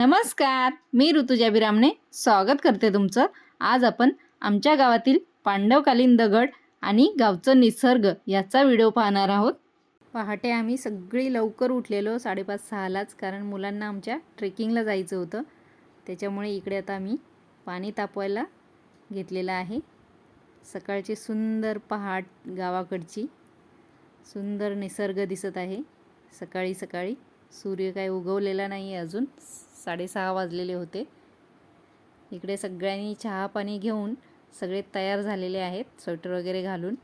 नमस्कार मी ऋतुजा बिरामने स्वागत करते तुमचं. आज आपण आमच्या गावातील पांडवकालीन दगड आणि गावचं निसर्ग याचा व्हिडिओ पाहणार आहोत. पहाटे आम्ही सगळी लवकर उठलेलो साडेपाच सहालाच कारण मुलांना आमच्या ट्रेकिंगला जायचं होतं. त्याच्यामुळे इकडे आता आम्ही पाणी तापवायला घेतलेलं आहे. सकाळची सुंदर पहाट गावाकडची सुंदर निसर्ग दिसत आहे सकाळी सकाळी. सूर्य काय उगवलेला नाही आहे अजून. साडेसहा वाजलेले होते. इकडे सगळ्यांनी चहा पाणी घेऊन सगळे तयार झालेले आहेत स्वेटर वगैरे घालून.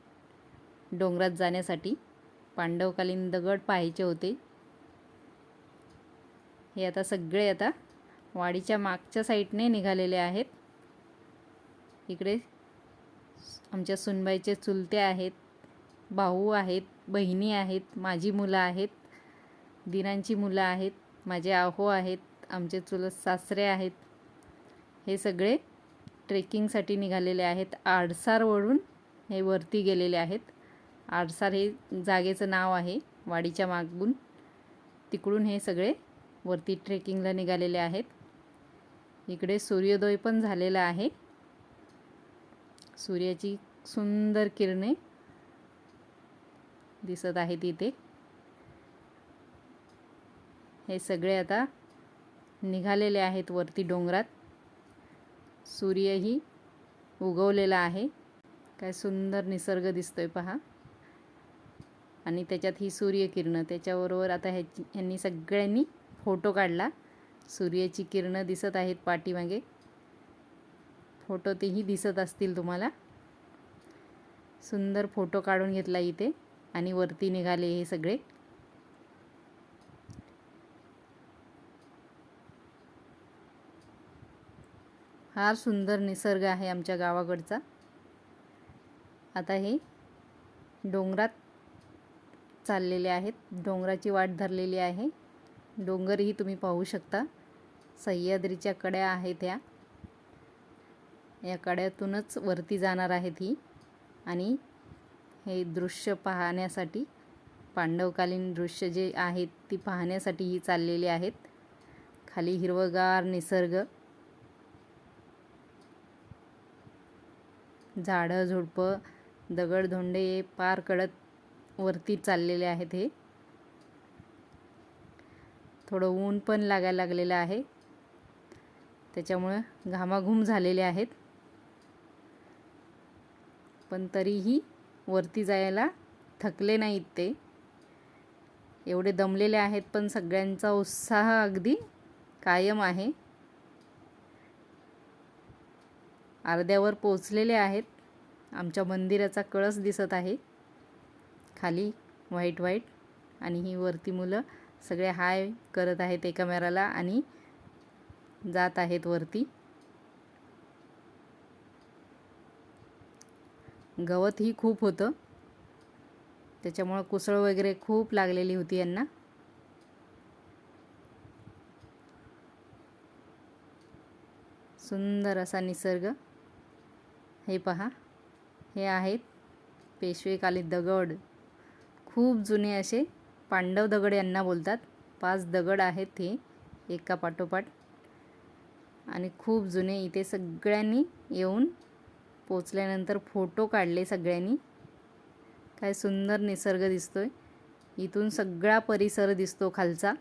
डोंगरात जाण्यासाठी पांडवकालीन दगड पाहायचे होते. हे आता सगळे आता वाडीच्या मागच्या साईडने निघालेले आहेत. इकडे आमच्या सुनबाईचे चुलते आहेत भाऊ आहेत बहिणी आहेत माझी मुलं आहेत. दिनांची मुलं आहेत माझे आहो आहेत आमचे चुलत सासरे आहेत. हे सगळे ट्रेकिंगसाठी निघालेले आहेत. आडसारवरून हे वरती गेलेले आहेत. आडसार हे जागेचं नाव आहे वाडीच्या मागून. तिकडून हे सगळे वरती ट्रेकिंगला निघालेले आहेत. इकडे सूर्योदय पण झालेला आहे. सूर्याची सुंदर किरणे दिसत आहेत इथे. हे सगळे आता निघालेले आहेत वरती डोंगरात. सूर्यही उगवलेला आहे. काय सुंदर निसर्ग दिसतो आहे पहा. आणि त्याच्यात ही सूर्यकिरणं त्याच्याबरोबर आता ह्याची ह्यांनी सगळ्यांनी फोटो काढला. सूर्याची किरणं दिसत आहेत पाठीमागे. फोटो तेही दिसत असतील तुम्हाला. सुंदर फोटो काढून घेतला इथे आणि वरती निघाले हे सगळे. फार सुंदर निसर्ग आहे आमच्या गावाकडचा. आता हे डोंगरात चाललेले आहेत. डोंगराची वाट धरलेली आहे. डोंगरही तुम्ही पाहू शकता. सह्याद्रीच्या कड्या आहेत ह्या या कड्यातूनच वरती जाणार आहेत ही. आणि हे दृश्य पाहण्यासाठी पांडवकालीन दृश्य जे आहेत ती पाहण्यासाठी ही चाललेली आहेत. खाली हिरवगार निसर्ग. झाडं झुडपं दगडधोंडे पार कडत वरती चाललेले आहेत हे. थोडं ऊन पण लागायला लागलेलं आहे. त्याच्यामुळं घामाघूम झालेले आहेत. पण तरीही वरती जायला थकले नाहीत ते. एवढे दमलेले आहेत पण सगळ्यांचा उत्साह अगदी कायम आहे. अर्ध्यावर पोचलेले आहेत. आमच्या मंदिराचा कळस दिसत आहे. खाली व्हाईट व्हाईट आणि ही वरती मुलं सगळे हाय करत आहेत एकमेकाला आणि जात आहेत वरती. गवतही खूप होतं. त्याच्यामुळं कुसळ वगैरे खूप लागलेली होती यांना. सुंदर असा निसर्ग. हे पहा. हे आहेत पेशवेकालीन दगड. खूप जुने असे पांडव दगड यांना बोलतात. पाच दगड आहेत हे एका पाठोपाठ. आणि खूप जुने इथे सगळ्यांनी येऊन पोचल्यानंतर फोटो काढले सगळ्यांनी. काय सुंदर निसर्ग दिसतो आहे इथून सगळा परिसर दिसतो खालचा.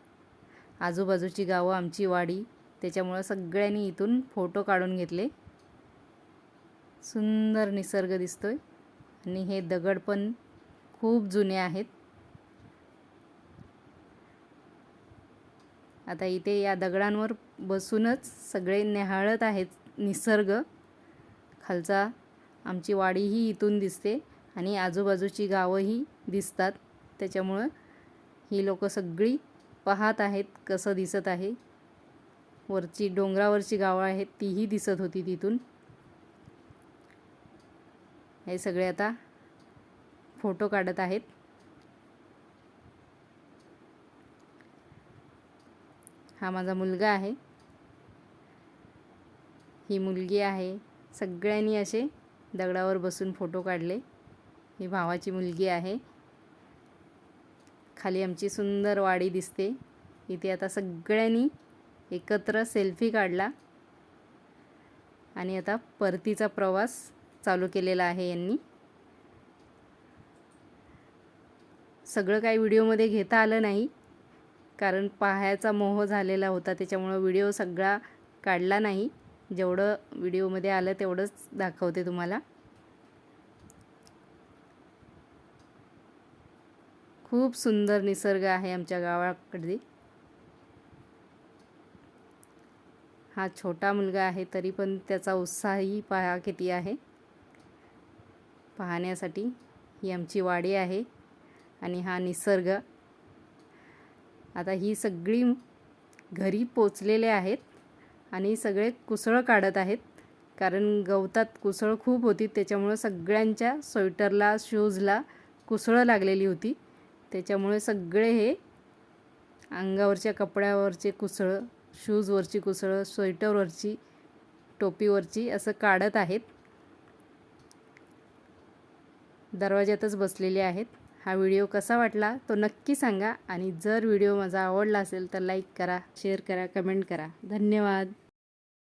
आजूबाजूची गावं आमची वाडी त्याच्यामुळं सगळ्यांनी इथून फोटो काढून घेतले. सुंदर निसर्ग दिसतोय. आणि हे दगड पण खूप जुने आहेत. आता इथे या दगडांवर बसूनच सगळे निहाळत आहेत निसर्ग. खालचा आमची वाडीही इथून दिसते आणि आजूबाजूची गावंही दिसतात. त्याच्यामुळं ही लोक सगळी पाहत आहेत कसं दिसत आहे. वरची डोंगरावरची गावं आहेत तीही दिसत होती तिथून. हे सगळे आता फोटो काढत आहेत. हा माझा मुलगा आहे. ही मुलगी आहे. सगळ्यांनी असे दगडावर बसून फोटो काढले. ही भावाची मुलगी आहे. खाली आमची सुंदर वाडी दिसते. इथे आता सगळ्यांनी एकत्र सेल्फी काढला. आणि आता परतीचा प्रवास चालू केलेला आहे यांनी. सगळं काही व्हिडिओमध्ये घेता आलं नाही कारण पाहायचा मोह झालेला होता त्याच्यामुळं व्हिडिओ सगळा काढला नाही. जेवढं व्हिडिओमध्ये आलं तेवढंच दाखवते तुम्हाला. खूप सुंदर निसर्ग आहे आमच्या गावाकडे. हा छोटा मुलगा आहे तरी पण त्याचा उत्साहही पहा किती आहे. पाहण्यासाठी ही आमची वाडी आहे आणि हा निसर्ग. आता ही सगळी घरी पोचलेले आहेत आणि सगळे कुसळं काढत आहेत. कारण गवतात कुसळ खूप होती त्याच्यामुळं सगळ्यांच्या स्वेटरला शूजला कुसळं लागलेली होती. त्याच्यामुळे सगळे हे अंगावरच्या कपड्यावरचे कुसळं शूजवरची कुसळं स्वेटरवरची टोपीवरची असं काढत आहेत. दरवाज्यातच बसलेले आहेत. हा व्हिडिओ कसा वाटला तो नक्की सांगा आणि जर व्हिडिओ माझा आवडला असेल तर लाईक करा शेअर करा कमेंट करा. धन्यवाद.